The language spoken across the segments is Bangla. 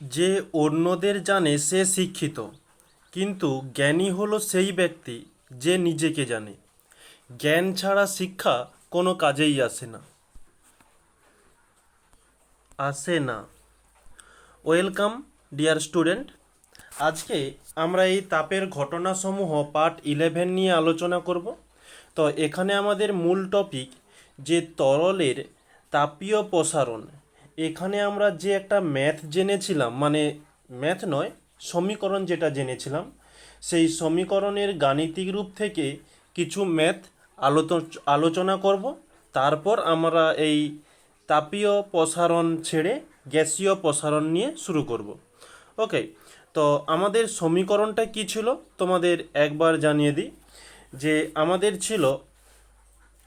যে অন্যদের জানে সে শিক্ষিত, কিন্তু জ্ঞানী হলো সেই ব্যক্তি যে নিজেকে জানে। জ্ঞান ছাড়া শিক্ষা কোনো কাজেই আসে না। আসে না। Welcome, dear student. আজকে আমরা এই তাপের ঘটনাসমূহ পার্ট ইলেভেন নিয়ে আলোচনা করব। তো এখানে আমাদের মূল টপিক যে তরলের তাপীয় প্রসারণ এখানে আমরা যে একটা ম্যাথ জেনেছিলাম মানে ম্যাথ নয়, সমীকরণ যেটা জেনেছিলাম, সেই সমীকরণের গাণিতিক রূপ থেকে কিছু ম্যাথ আলোচ আলোচনা করব। তারপর আমরা এই তাপীয় প্রসারণ ছেড়ে গ্যাসীয় প্রসারণ নিয়ে শুরু করব। ওকে তো আমাদের সমীকরণটা কি ছিল? তোমাদের একবার জানিয়ে দিই যে আমাদের ছিল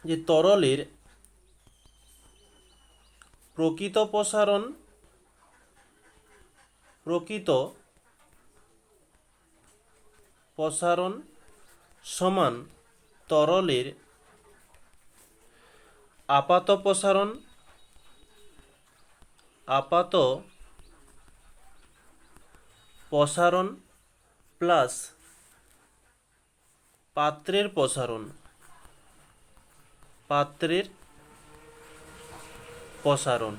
যে তরলের প্রকৃত প্রসারণ প্রকৃত প্রসারণ সমান তরলের আপাত প্রসারণ আপাত প্রসারণ প্লাস পাত্রের প্রসারণ। পাত্রের প্রসারণ।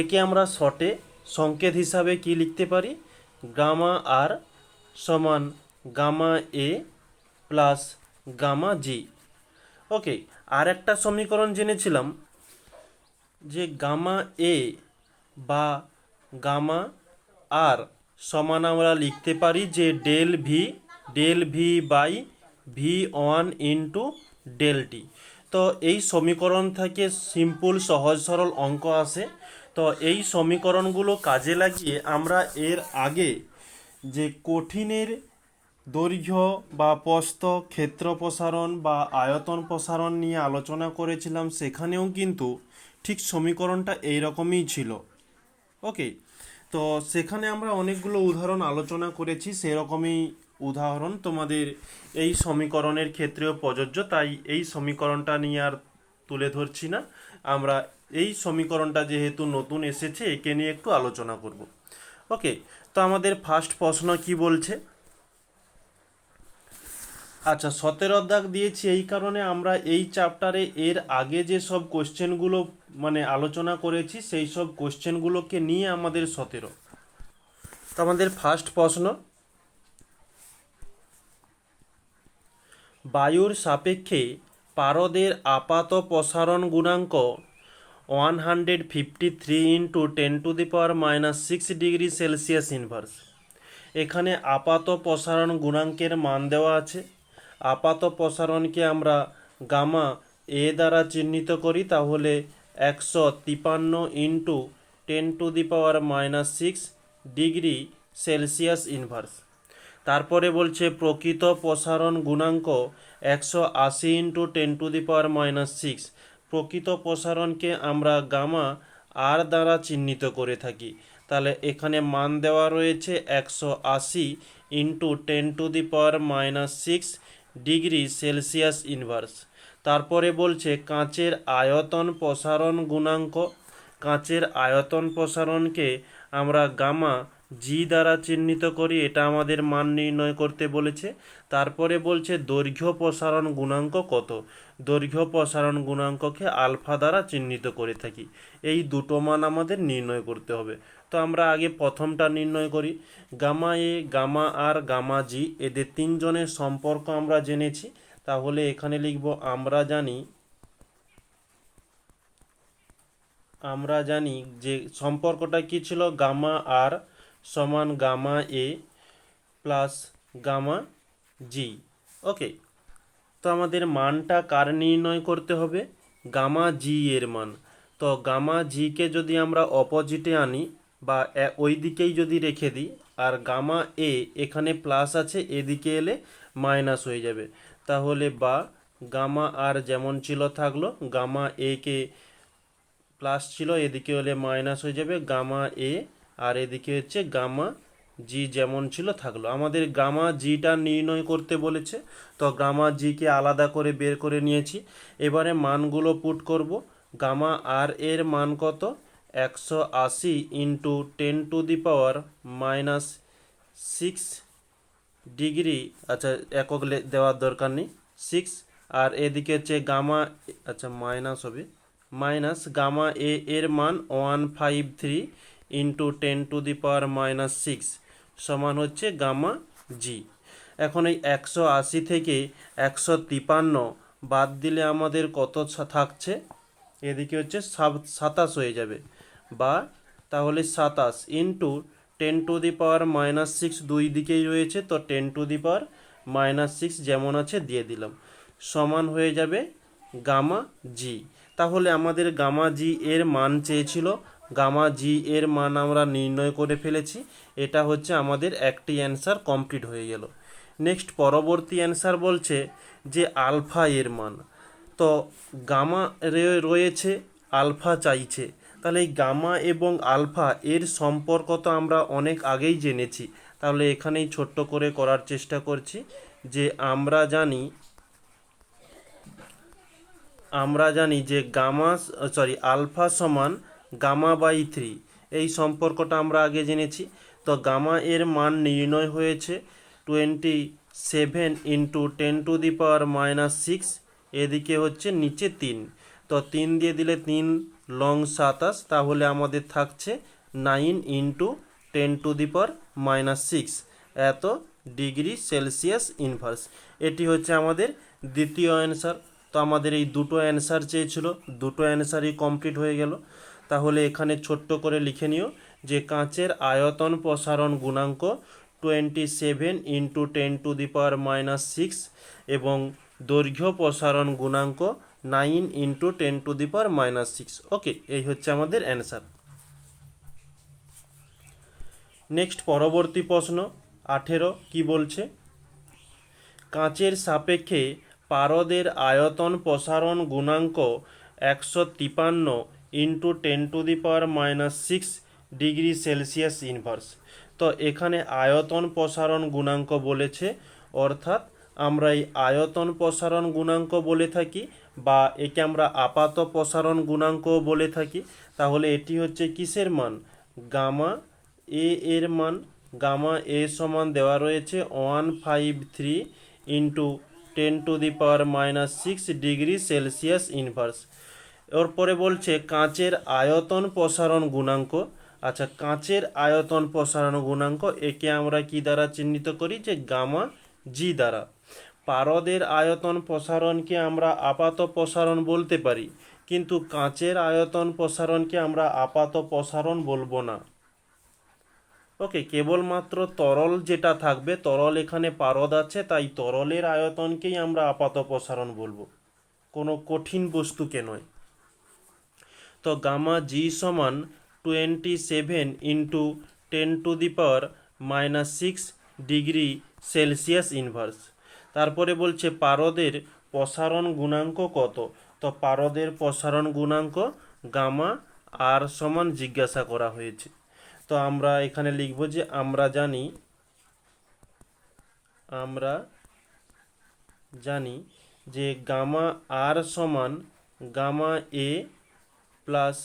একে আমরা শর্টে সংকেত হিসাবে কি লিখতে পারি? গামা আর সমান gamma A plus gamma G. Okay, আর একটা সমীকরণ জেনেছিলাম যে গামা এ বা গামা আর সমান আমরা লিখতে পারি যে del V del V by V one into del T. তো এই সমীকরণ থেকে সিম্পল, সহজ, সরল অঙ্ক আসে তো এই সমীকরণগুলো কাজে লাগিয়ে আমরা এর আগে যে কঠিনের দৈর্ঘ্য বা প্রস্থ, ক্ষেত্র প্রসারণ বা আয়তন প্রসারণ নিয়ে আলোচনা করেছিলাম, সেখানেও কিন্তু ঠিক সমীকরণটা এইরকমই ছিল। ওকে? তো সেখানে আমরা অনেকগুলো উদাহরণ আলোচনা করেছি, সেরকমই উদাহরণ, তোমাদের এই সমীকরণের ক্ষেত্রেও প্রযোজ্য, তাই এই সমীকরণটা নিয়ে আর তুলে ধরছি না। আমরা এই সমীকরণটা যেহেতু নতুন এসেছে, একে নিয়ে একটু আলোচনা করব। ওকে তো আমাদের ফার্স্ট প্রশ্ন কি বলছে? আচ্ছা সতেরো দাগ দিয়েছি, এই কারণে আমরা এই চ্যাপ্টারে এর আগে যে সব কোশ্চেনগুলো মানে আলোচনা করেছি, সেই সব কোশ্চেনগুলোকে নিয়ে আমাদের সতেরো। তো আমাদের ফার্স্ট প্রশ্ন বায়ুর সাপেক্ষে পারদের আপাত প্রসারণ গুণাঙ্ক one hundred fifty three into ten to the power minus six degree Celsius inverse এখানে আপাত প্রসারণ গুণাঙ্কের মান দেওয়া আছে। আপাত প্রসারণকে আমরা গামা এ দ্বারা চিহ্নিত করি, তাহলে একশো তিপান্ন into ten to the power minus six degree Celsius inverse তারপরে বলছে, প্রকৃত প্রসারণ গুণাঙ্ক একশো আশি into ten to the power minus six প্রকৃত প্রসারণকে আমরা গামা আর দ্বারা চিহ্নিত করে থাকি। তাহলে এখানে মান দেওয়া রয়েছে একশো আশি into ten to the power minus six degree Celsius inverse তারপরে বলছে, কাঁচের আয়তন প্রসারণ গুণাঙ্ক। কাঁচের আয়তন প্রসারণকে আমরা গামা জি দ্বারা চিহ্নিত করি, এটা আমাদের মান নির্ণয় করতে বলেছে। তারপরে বলছে, দৈর্ঘ্য প্রসারণ গুণাঙ্ক কত? দৈর্ঘ্য প্রসারণ গুণাঙ্ককে আলফা দ্বারা চিহ্নিত করে থাকি। এই দুটো মান আমাদের নির্ণয় করতে হবে। তো আমরা আগে প্রথমটা নির্ণয় করি। Gamma A, gamma R, gamma G, এদের তিনজনের সম্পর্ক আমরা জেনেছি। তাহলে এখানে লিখব, আমরা জানি আমরা জানি যে সম্পর্কটা কি ছিল? গামা আর সমান gamma A plus gamma G. Okay, তো আমাদের মানটা কার নির্ণয় করতে হবে? গামা জি এর মান। তো গামা জিকে যদি আমরা অপোজিটে আনি বা ওই দিকেই যদি রেখে দিই, আর গামা এ এখানে প্লাস আছে, এদিকে এলে মাইনাস হয়ে যাবে। তাহলে বা গামা আর যেমন ছিল থাকল, গামা এ কে প্লাস ছিল, এদিকে হলে মাইনাস হয়ে যাবে, গামা এ আর এদিকে হচ্ছে গামা জি যেমন ছিল থাকল। আমাদের গামা জিটা নির্ণয় করতে বলেছে, তো গামা জিকে আলাদা করে বের করে নিয়েছি। এবারে মানগুলো পুট করব। গামা আর এর মান কত? একশো আশি into ten to the power minus six degree. আচ্ছা একক দেওয়ার দরকার নেই। সিক্স আর এদিকে হচ্ছে গামা আচ্ছা মাইনাস হবে। মাইনাস গামা এ এর মান one five three into ten to the power minus six সমান হচ্ছে গামা জি এখন এই একশো আশি থেকে একশো তিপান্ন বাদ দিলে আমাদের কত থাকছে? এদিকে হচ্ছে সাতাশ হয়ে যাবে। বা তাহলে সাতাশ into ten to the power minus six দুই দিকেই রয়েছে, তো ten to the power minus six যেমন আছে দিয়ে দিলাম। সমান হয়ে যাবে গামা জি তাহলে আমাদের গামা জি এর মান চেয়েছিল গামা জি এর মান আমরা নির্ণয় করে ফেলেছি। এটা হচ্ছে আমাদের একটি অ্যান্সার কমপ্লিট হয়ে গেল। নেক্সট পরবর্তী অ্যান্সার বলছে যে আলফা এর মান। তো গামা রয়েছে, আলফা চাইছে। তাহলে এই গামা এবং আলফা এর সম্পর্ক তো আমরা অনেক আগেই জেনেছি। তাহলে এখানেই ছোট্ট করে করার চেষ্টা করছি যে আমরা জানি আমরা জানি যে গামা, সরি, আলফা সমান গামা বাই থ্রি। এই সম্পর্কটা আমরা আগে জেনেছি। তো গামা এর মান নির্ণয় হয়েছে twenty seven into ten to the power minus six, এদিকে হচ্ছে নিচে তিন। তো তিন দিয়ে দিলে তিন লং সাতাশ, তাহলে আমাদের থাকছে nine into ten to the power minus six. এত ডিগ্রি সেলসিয়াস ইনভার্স এটি হচ্ছে আমাদের দ্বিতীয় অ্যান্সার তো আমাদের এই দুটো অ্যান্সার চেয়েছিল। দুটো অ্যান্সারই কমপ্লিট হয়ে গেল। তাহলে এখানে ছোট্ট করে লিখে নিও যে কাঁচের আয়তন প্রসারণ গুণাঙ্ক twenty seven into ten to the power minus six এবং দৈর্ঘ্য প্রসারণ গুণাঙ্ক nine into ten to the power minus six okay এই হচ্ছে আমাদের অ্যান্সার নেক্সট পরবর্তী প্রশ্ন, আঠেরো, কি বলছে? কাঁচের সাপেক্ষে পারদের আয়তন প্রসারণ গুণাঙ্ক একশো তিপান্ন into ten to the power minus six degree Celsius inverse তো এখানে আয়তন প্রসারণ গুণাঙ্ক বলেছে, অর্থাৎ আমরা এই আয়তন প্রসারণ গুণাঙ্ক বলে থাকি বা একে আমরা আপাত প্রসারণ গুণাঙ্কও বলে থাকি। তাহলে এটি হচ্ছে কিসের মান? গামা এ এর মান। গামা এ সমান দেওয়া রয়েছে one five three into ten to the power minus six degree Celsius inverse এরপরে বলছে কাঁচের আয়তন প্রসারণ গুণাঙ্ক। আচ্ছা কাঁচের আয়তন প্রসারণ গুণাঙ্ক, একে আমরা কি দ্বারা চিহ্নিত করি? যে গামা জি দ্বারা। পারদের আয়তন প্রসারণকে আমরা আপাত প্রসারণ বলতে পারি, কিন্তু কাঁচের আয়তন প্রসারণকে আমরা আপাত প্রসারণ বলব না। ওকে, কেবলমাত্র তরল যেটা থাকবে, তরল এখানে পারদ আছে, তাই তরলের আয়তনকেই আমরা আপাত প্রসারণ বলব। কোনো কঠিন বস্তুকে নয়। তো গামা জি সমান twenty seven into ten to the power minus six degree Celsius inverse তারপরে বলছে পারদের প্রসারণ গুণাঙ্ক কত? তো পারদের প্রসারণ গুণাঙ্ক গামা আর সমান জিজ্ঞাসা করা হয়েছে। তো আমরা এখানে লিখব যে আমরা জানি আমরা জানি যে গামা আর সমান gamma A plus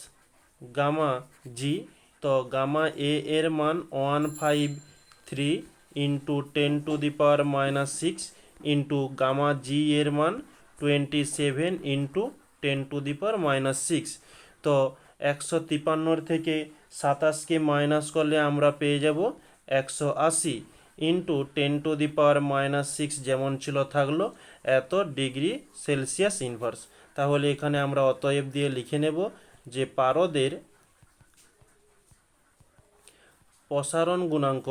gamma G, তো গামা এ এর মান one five three into ten to the power minus six into gamma G এর মান twenty seven into ten to the power minus six. তো একশো তিপান্নর থেকে সাতাশকে মাইনাস করলে আমরা পেয়ে যাব একশো আশি into ten to the power minus six যেমন ছিল থাকল, এত ডিগ্রি সেলসিয়াস ইনভার্স। তাহলে এখানে আমরা অতএব দিয়ে লিখে নেব যে পারদের প্রসারণ গুণাঙ্ক,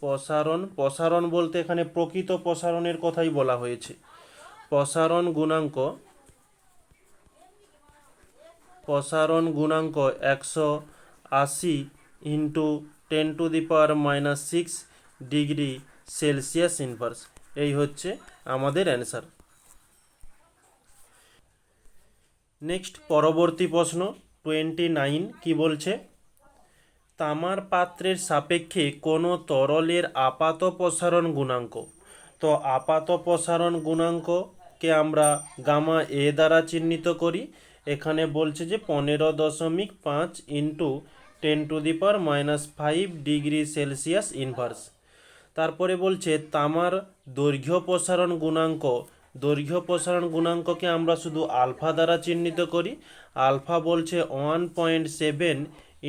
প্রসারণ প্রসারণ বলতে এখানে প্রকৃত প্রসারণের কথাই বলা হয়েছে। প্রসারণ গুণাঙ্ক প্রসারণ গুণাঙ্ক একশো আশি into ten to the power minus six degree Celsius inverse এই হচ্ছে আমাদের অ্যান্সার নেক্সট পরবর্তী প্রশ্ন টোয়েন্টি নাইন কী বলছে? তামার পাত্রের সাপেক্ষে কোনো তরলের আপাত প্রসারণ গুণাঙ্ক? তো আপাত প্রসারণ গুণাঙ্ককে আমরা গামা এ দ্বারা চিহ্নিত করি। এখানে বলছে যে পনেরো দশমিক পাঁচ into ten to the power minus five degree Celsius inverse. তারপরে বলছে তামার দৈর্ঘ্য প্রসারণ গুণাঙ্ক দৈর্ঘ্য প্রসারণ গুণাঙ্ককে আমরা শুধু আলফা দ্বারা চিহ্নিত করি। আলফা বলছে one point seven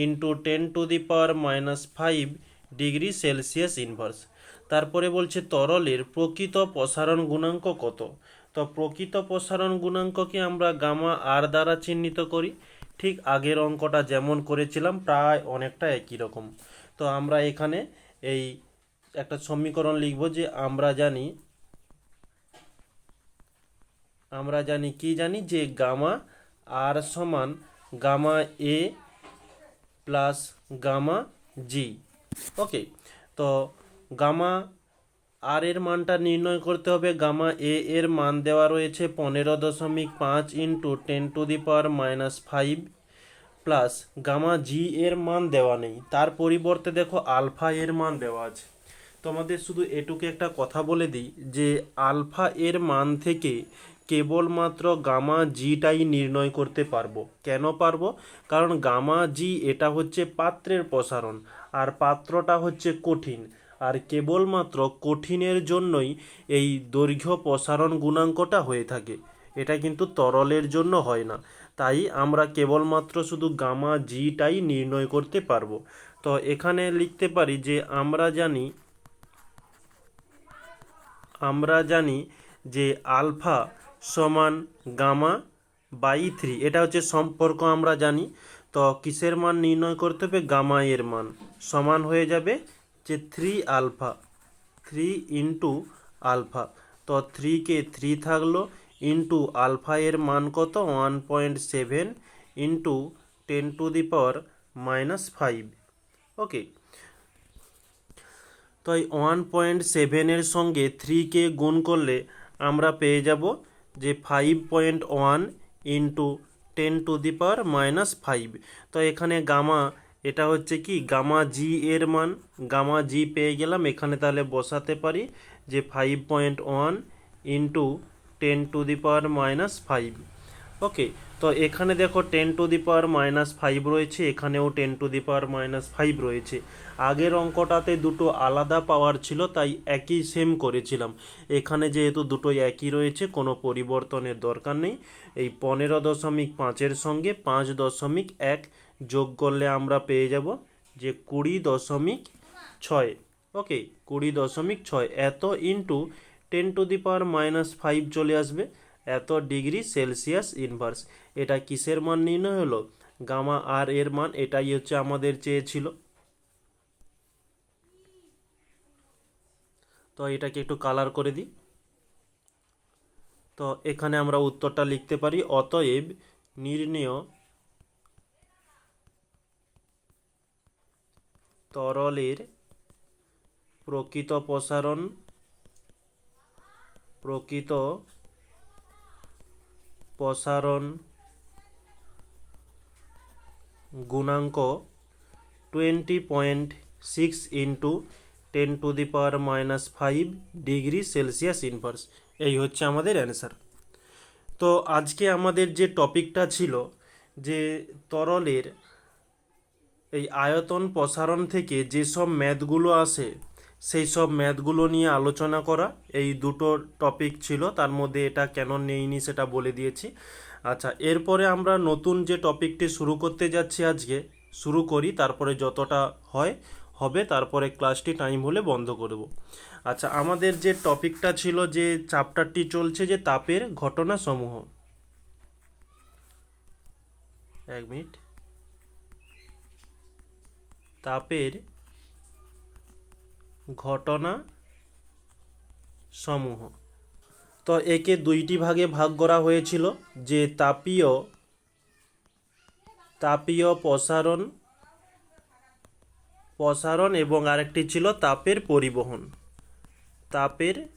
into ten to the power minus five degree Celsius inverse তারপরে বলছে তরলের প্রকৃত প্রসারণ গুণাঙ্ক কত? তো প্রকৃত প্রসারণ গুণাঙ্ককে আমরা গামা আর দ্বারা চিহ্নিত করি। ঠিক আগের অঙ্কটা যেমন করেছিলাম, প্রায় অনেকটা একই রকম। তো আমরা এখানে এই একটা সমীকরণ লিখব যে আমরা জানি আমরা জানি কি জানি যে গামা আর সমান gamma A plus gamma G. Okay, তো গামা আর এর মানটা নির্ণয় করতে হবে। গামা এ এর মান দেওয়া রয়েছে পনেরো দশমিক পাঁচ into ten to the power minus five plus gamma G এর মান দেওয়া নেই। তার পরিবর্তে দেখো আলফা এর মান দেওয়া আছে। তোমাদের শুধু এটুকু একটা কথা বলে দিই যে আলফা এর মান থেকে কেবলমাত্র গামা জিটাই নির্ণয় করতে পারব। কেন পারব? কারণ গামা জি এটা হচ্ছে পাত্রের প্রসারণ, আর পাত্রটা হচ্ছে কঠিন। আর কেবলমাত্র কঠিনের জন্যই এই দৈর্ঘ্য প্রসারণ গুণাঙ্কটা হয়ে থাকে। এটা কিন্তু তরলের জন্য হয় না। তাই আমরা কেবলমাত্র শুধু গামা জিটাই নির্ণয় করতে পারব। তো এখানে লিখতে পারি যে আমরা জানি আমরা জানি যে আলফা সমান গামা বাই থ্রি। এটা হচ্ছে সম্পর্ক আমরা জানি। তো কিসের মান নির্ণয় করতে হবে? গামা এর মান। সমান হয়ে যাবে যে three alpha. Three into alpha. তো থ্রিকে থ্রি থাকল। ইন্টু আলফা এর মান কত? One point seven into ten to the power minus five. Okay. তো ওয়ান পয়েন্ট সেভেনের সঙ্গে থ্রিকে গুণ করলে আমরা পেয়ে যাব যে five point one into ten to the power minus five তো এখানে গামা এটা হচ্ছে কি? গামা জি এর মান গামা জি পেয়ে গেলাম। এখানে তাহলে বসাতে পারি যে five point one into ten to the power minus five okay তো এখানে দেখো ten to the power minus five রয়েছে, এখানেও ten to the power minus five রয়েছে। আগের অঙ্কটাতে দুটো আলাদা পাওয়ার ছিল, তাই একই সেম করেছিলাম। এখানে যেহেতু দুটো একই রয়েছে, কোনো পরিবর্তনের দরকার নেই। এই পনেরো দশমিক পাঁচের সঙ্গে পাঁচ দশমিক এক যোগ করলে আমরা পেয়ে যাব যে কুড়ি দশমিক ছয়। ওকে, কুড়ি দশমিক ছয়। এত into ten to the power minus five চলে আসবে। এত ডিগ্রি সেলসিয়াস ইনভার্স এটা কিসের মান নির্ণয় হলো? গামা আর এর মান, এটাই হচ্ছে আমাদের চেয়েছিল। তো এটাকে একটু কালার করে দিই। তো এখানে আমরা উত্তরটা লিখতে পারি, অতএব নির্ণয় তরলের প্রকৃত প্রসারণ, প্রকৃত প্রসারণ গুণাঙ্ক twenty point six into ten to the power minus five degree Celsius inverse এই হচ্ছে আমাদের অ্যান্সার তো আজকে আমাদের যে টপিকটা ছিল, যে তরলের এই আয়তন প্রসারণ থেকে যেসব ম্যাথগুলো আসে সেই সব ম্যাথগুলো নিয়ে আলোচনা করা, এই দুটো টপিক ছিল, তার মধ্যে এটা কেন নেইনি সেটা বলে দিয়েছি। আচ্ছা এরপরে আমরা নতুন যে টপিকটি শুরু করতে যাচ্ছি আজকে, শুরু করি, তারপরে যতটা হয়, হবে, তারপরে ক্লাসটি টাইম হলে বন্ধ করব। আচ্ছা আমাদের যে টপিকটা ছিল যে চ্যাপ্টারটি চলছে যে তাপের ঘটনা সমূহ এক মিনিট তাপের ঘটনা সমূহ। তো একে দুইটি ভাগে ভাগ করা হয়েছিল, যে তাপীয় তাপীয় প্রসারণ প্রসারণ এবং আরেকটি ছিল তাপের পরিবহন। তাপের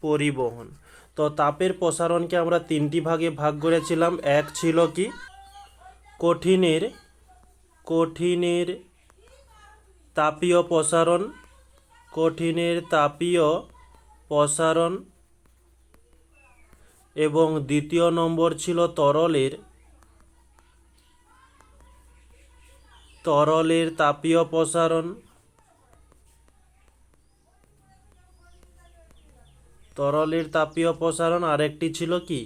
পরিবহন। তো তাপের প্রসারণকে আমরা তিনটি ভাগে ভাগ করেছিলাম। এক ছিল কি? কঠিনের কঠিনের তাপীয় প্রসারণ, কঠিনের তাপীয় প্রসারণ এবং দ্বিতীয় নম্বর ছিল তরলের তরলের তাপীয় প্রসারণ, তরলের তাপীয় প্রসারণ আরেকটি ছিল কি?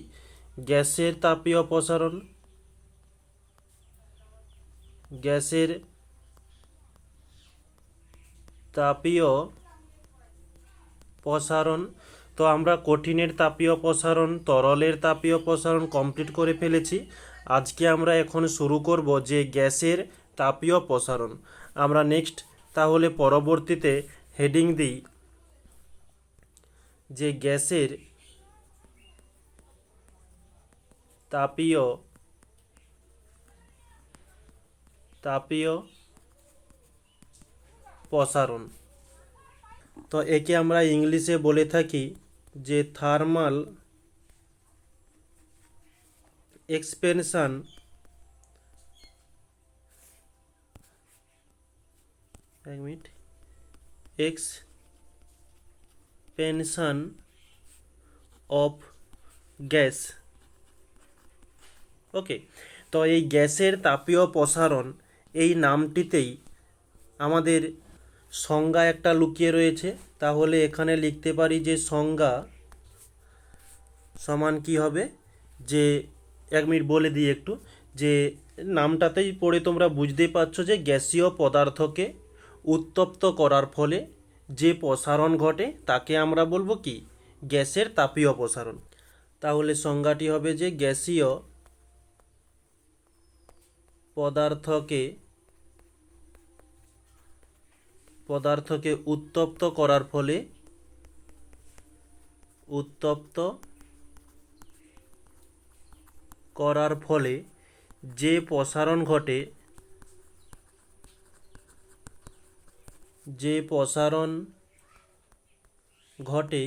গ্যাসের তাপীয় প্রসারণ, গ্যাসের তাপীয় প্রসারণ। তো আমরা কঠিনের তাপীয় প্রসারণ, তরলের তাপীয় প্রসারণ কমপ্লিট করে ফেলেছি। আজকে আমরা এখন শুরু করব যে গ্যাসের তাপীয় প্রসারণ। আমরা নেক্সট তাহলে পরবর্তীতে হেডিং দিই যে গ্যাসের তাপীয় তাপীয় প্রসারণ তো একে আমরা ইংলিশে বলে থাকি যে থার্মাল এক্সপেনশন এক minute expansion of gas. Okay, তো এই গ্যাসের তাপীয় প্রসারণ এই নামটিতেই আমাদের সংজ্ঞা একটা লুকিয়ে রয়েছে, তাহলে এখানে লিখতে পারি যে সংজ্ঞা সমান কি হবে? যে, এক মিনিট বলে দিই একটু, যে নামটাতেই পড়ে তোমরা বুঝতেই পারছ যে গ্যাসীয় পদার্থকে উত্তপ্ত করার ফলে যে প্রসারণ ঘটে, তাকে আমরা বলব কি? গ্যাসের তাপীয় প্রসারণ। তাহলে সংজ্ঞাটি হবে যে গ্যাসীয় পদার্থকে পদার্থকে উত্তপ্ত করার ফলে উত্তপ্ত করার ফলে যে প্রসারণ ঘটে, যে প্রসারণ ঘটে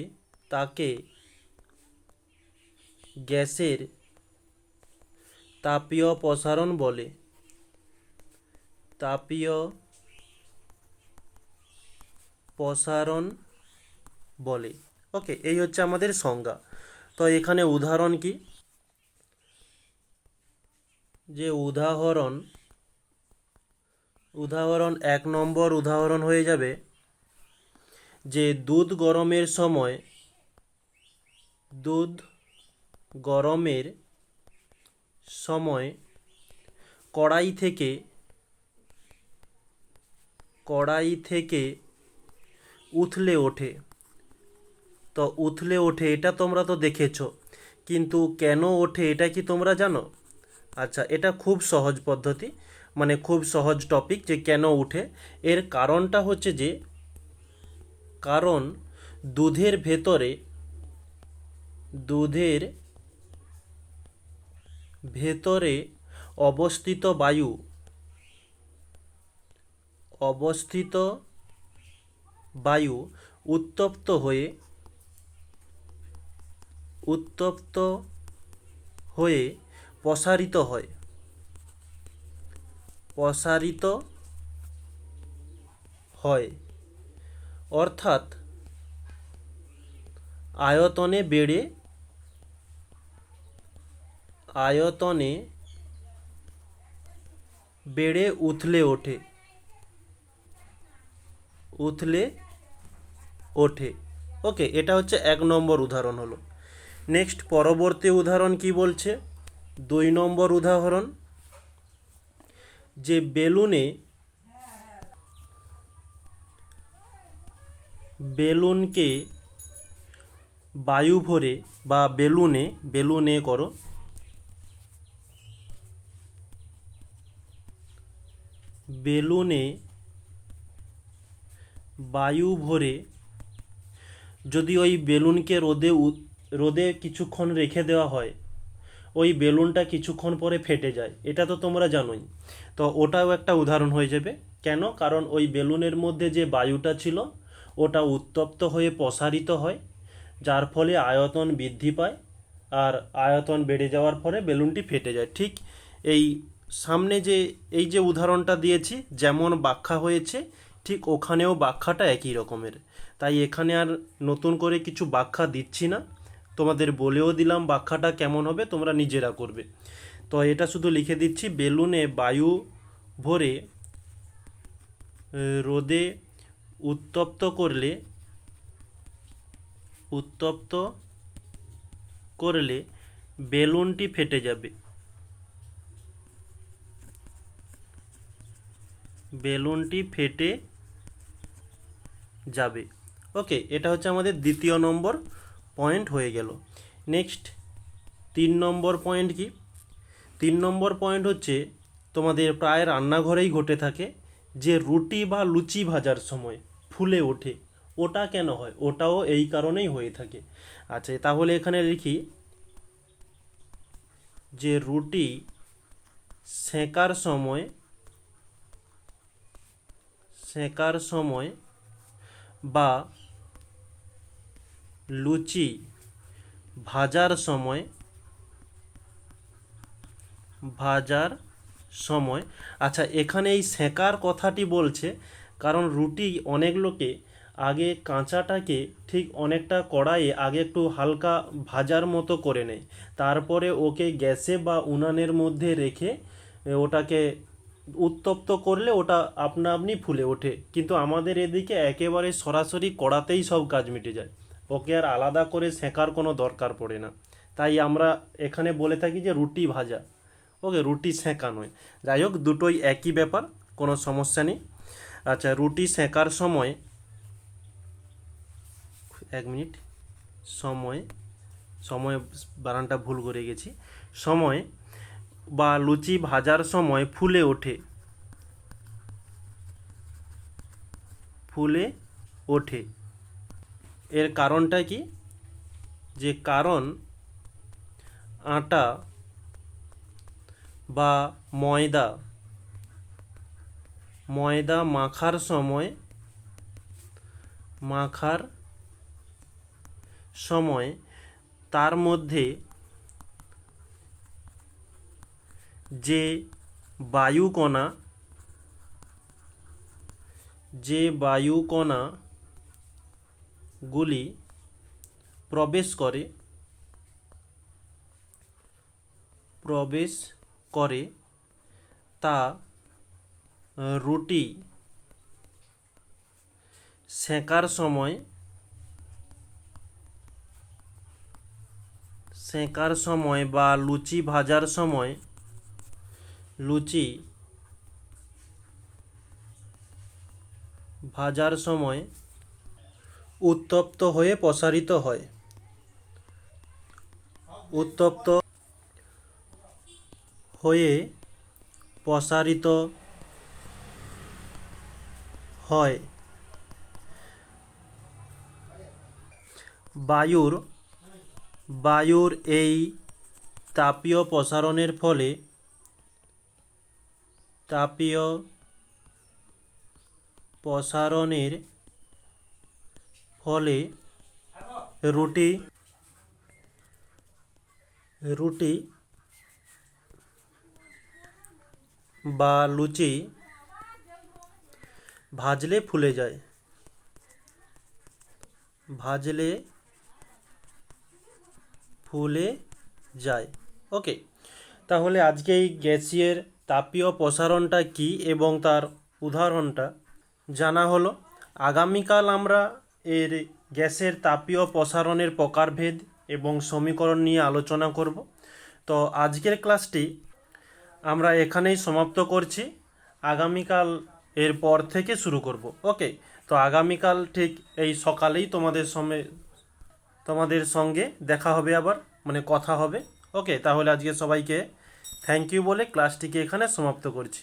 তাকে গ্যাসের তাপীয় প্রসারণ বলে। তাপীয় প্রসারণ বলে। ওকে এই হচ্ছে আমাদের সংজ্ঞা। তো এখানে উদাহরণ কি? যে উদাহরণ উদাহরণ এক নম্বর উদাহরণ হয়ে যাবে যে দুধ গরমের সময়, দুধ গরমের সময় কড়াই থেকে কড়াই থেকে উথলে ওঠে। তো উথলে ওঠে, এটা তোমরা তো দেখেছ। কিন্তু কেন ওঠে, এটা কি তোমরা জানো? আচ্ছা এটা খুব সহজ পদ্ধতি মানে খুব সহজ টপিক যে কেন উঠে এর কারণটা হচ্ছে যে, কারণ দুধের ভেতরে দুধের ভেতরে অবস্থিত বায়ু, অবস্থিত বায়ু উত্তপ্ত হয়ে উত্তপ্ত হয়ে প্রসারিত হয়। প্রসারিত হয়। অর্থাৎ আয়তনে বেড়ে আয়তনে বেড়ে উথলে ওঠে। উথলে ওঠে। ওকে, এটা হচ্ছে এক নম্বর উদাহরণ হলো। নেক্সট, পরবর্তী উদাহরণ কি বলছে? দুই নম্বর উদাহরণ, যে বেলুনে, বেলুনকে বায়ু ভরে বা বেলুনে বেলুনে করো। বেলুনে বায়ু ভরে যদি ওই বেলুনকে রোদে রোদে কিছুক্ষণ রেখে দেওয়া হয়, ওই বেলুনটা কিছুক্ষণ পরে ফেটে যায়। এটা তো তোমরা জানোই। তো ওটাও একটা উদাহরণ হয়ে যাবে। কেন? কারণ ওই বেলুনের মধ্যে যে বায়ুটা ছিল, ওটা উত্তপ্ত হয়ে প্রসারিত হয়, যার ফলে আয়তন বৃদ্ধি পায় আর আয়তন বেড়ে যাওয়ার ফলে বেলুনটি ফেটে যায়। ঠিক এই সামনে যে, এই যে উদাহরণটা দিয়েছি, যেমন ব্যাখ্যা হয়েছে, ঠিক ওখানেও ব্যাখ্যাটা একই রকমের। তাই এখানে আর নতুন করে কিছু ব্যাখ্যা দিচ্ছি না। তোমাদের বলেও দিলাম ব্যাখ্যাটা কেমন হবে, তোমরা নিজেরা করবে। তো এটা শুধু লিখে দিচ্ছি, বেলুনে বায়ু ভরে রোদে উত্তপ্ত করলে উত্তপ্ত করলে বেলুনটি ফেটে যাবে। বেলুনটি ফেটে যাবে। ওকে এটা হচ্ছে আমাদের দ্বিতীয় নম্বর পয়েন্ট হয়ে গেল। নেক্সট তিন নম্বর পয়েন্ট কি? তিন নম্বর পয়েন্ট হচ্ছে তোমাদের প্রায় রান্নাঘরেই ঘটে থাকে যে রুটি বা লুচি ভাজার সময় ফুলে ওঠে। ওটা কেন হয়? ওটাও এই কারণেই হয়ে থাকে। আচ্ছা তাহলে এখানে লিখি, যে রুটি সেঁকার সময় সেঁকার সময় বা লুচি ভাজার সময় ভাজার সময়। আচ্ছা এখানে এই সেঁকার কথাটি বলছে, কারণ রুটি অনেক লোকে আগে কাঁচাটাকে ঠিক অনেকটা কড়াইয়ে আগে একটু হালকা ভাজার মতো করে নেয়। তারপরে ওকে গ্যাসে বা উনানের মধ্যে রেখে ওটাকে উত্তপ্ত করলে ওটা আপনা আপনি ফুলে ওঠে। কিন্তু আমাদের এদিকে একেবারে সরাসরি কড়াতেই সব কাজ মিটে যায়। ওকে আর আলাদা করে সেঁকার কোনো দরকার পড়ে না। তাই আমরা এখানে বলে থাকি যে রুটি ভাজা। ওকে, রুটি সেঁকা নয়। যাই হোক, দুটোই একই ব্যাপার, কোনো সমস্যা নেই। আচ্ছা রুটি সেঁকার সময় এক মিনিট। সময় সময় বানানটা ভুল করে গেছি। সময় বা লুচি ভাজার সময় ফুলে ওঠে। ফুলে ওঠে। এর কারণটা কি? যে কারণ আটা বা ময়দা ময়দা মাখার সময় মাখার সময় তার মধ্যে যে বায়ুকণা, যে বায়ুকণাগুলি প্রবেশ করে প্রবেশ করে তা রুটি সেঁকার সময় সেঁকার সময় বা লুচি ভাজার সময়, লুচি ভাজার সময় উত্তপ্ত হয়ে প্রসারিত হয়। উত্তপ্ত হয়ে প্রসারিত হয়। বায়ুর বায়ুর এই তাপীয় প্রসারণের ফলে তাপীয় প্রসারণের ফলে রুটি রুটি বা লুচি ভাজলে ফুলে যায়। ভাজলে ফুলে যায়। ওকে তাহলে আজকে এই গ্যাসিয়ের তাপীয় প্রসারণটা কি এবং তার উদাহরণটা জানা হলো। আগামীকাল আমরা এর গ্যাসের তাপীয় প্রসারণের প্রকারভেদ এবং সমীকরণ নিয়ে আলোচনা করব। তো আজকের ক্লাসটি আমরা এখানেই সমাপ্ত করছি। আগামীকাল এর পর থেকে শুরু করব। ওকে? তো আগামীকাল ঠিক এই সকালেই তোমাদের সঙ্গে তোমাদের সঙ্গে দেখা হবে আবার মানে কথা হবে। ওকে? তাহলে আজকে সবাইকে থ্যাংক ইউ বলে ক্লাসটিকে এখানে সমাপ্ত করছি।